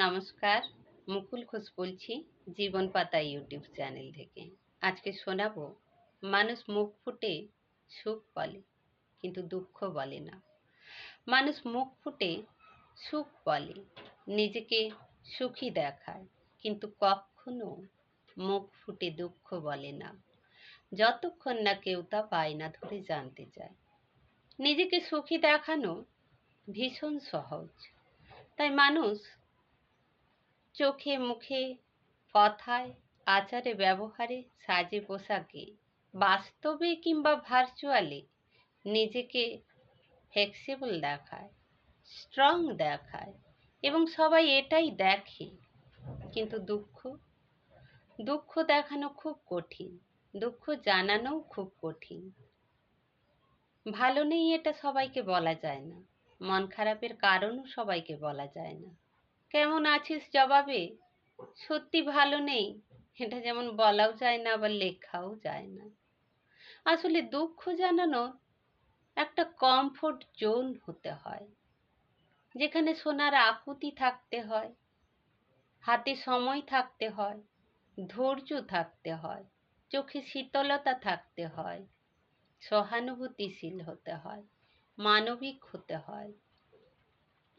নমস্কার, মুকুল ঘোষ বলছি জীবন পাতা ইউটিউব চ্যানেল থেকে। আজকে শোনাবো, মানুষ মুখ ফুটে সুখ বলে, কিন্তু দুঃখ বলে না। মানুষ মুখ ফুটে সুখ বলে, নিজেকে সুখী দেখায়, কিন্তু কখনো মুখ ফুটে দুঃখ বলে না। যতক্ষণ না কেউ তা পায় না ধরে জানতে চায়। নিজেকে সুখী দেখানো ভীষণ সহজ। তাই মানুষ চোখে মুখে কথায়, আচারে, ব্যবহারে সাজে পোশাকে, বাস্তবে কিংবা ভার্চুয়ালি নিজেকে ফ্লেক্সিবল দেখায় স্ট্রং দেখায় এবং সবাই এটাই দেখে। কিন্তু দুঃখ? দুঃখ দেখানো খুব কঠিন, দুঃখ জানানোও খুব কঠিন। ভালো নেই এটা সবাইকে বলা যায় না, মন খারাপের কারণও সবাইকে বলা যায় না। কেমন আছিস জবাবে? সত্যি ভালো নেই। এটা যেমন বলাও যায় না, আবার লেখাও যায় না। আসলে দুঃখ জানানো একটা কমফোর্ট জোন হতে হয়। যেখানে সোনার আকুতি থাকতে হয়, হাতে সময় থাকতে হয়, ধৈর্য থাকতে হয়, চোখে শীতলতা থাকতে হয়, সহানুভূতিশীল হতে হয়, মানবিক হতে হয়।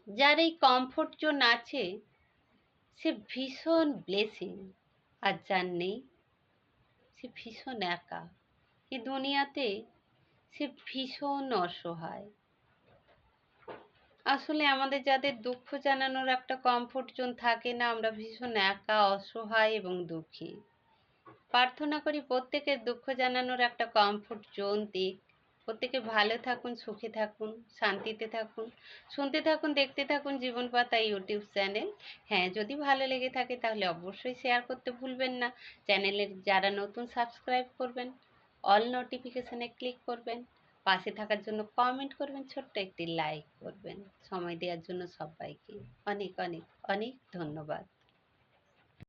যার এই কমফোর্ট জোন আছে, সে ভীষণ ব্লেসিং আর যার নেই, সে ভীষণ একা। এই দুনিয়াতে সে ভীষণ অসহায়। আসলে আমাদের যাদের দুঃখ জানানোর একটা কমফোর্ট জোন থাকে না, আমরা ভীষণ একা, অসহায় এবং দুঃখী। প্রার্থনা করি প্রত্যেকের দুঃখ জানানোর একটা কমফোর্ট জোন দিক। প্রত্যেকে ভালো থাকুন, সুখে থাকুন, শান্তিতে থাকুন, শুনতে থাকুন, দেখতে থাকুন জীবন পাতা ইউটিউব চ্যানেল। হ্যাঁ যদি ভালো লেগে থাকে তাহলে অবশ্যই শেয়ার করতে ভুলবেন না। চ্যানেলের যারা নতুন সাবস্ক্রাইব করবেন, অল নোটিফিকেশানে ক্লিক করবেন, পাশে থাকার জন্য কমেন্ট করবেন, ছোট্ট একটি লাইক করবেন। সময় দেওয়ার জন্য সবাইকে অনেক অনেক অনেক ধন্যবাদ।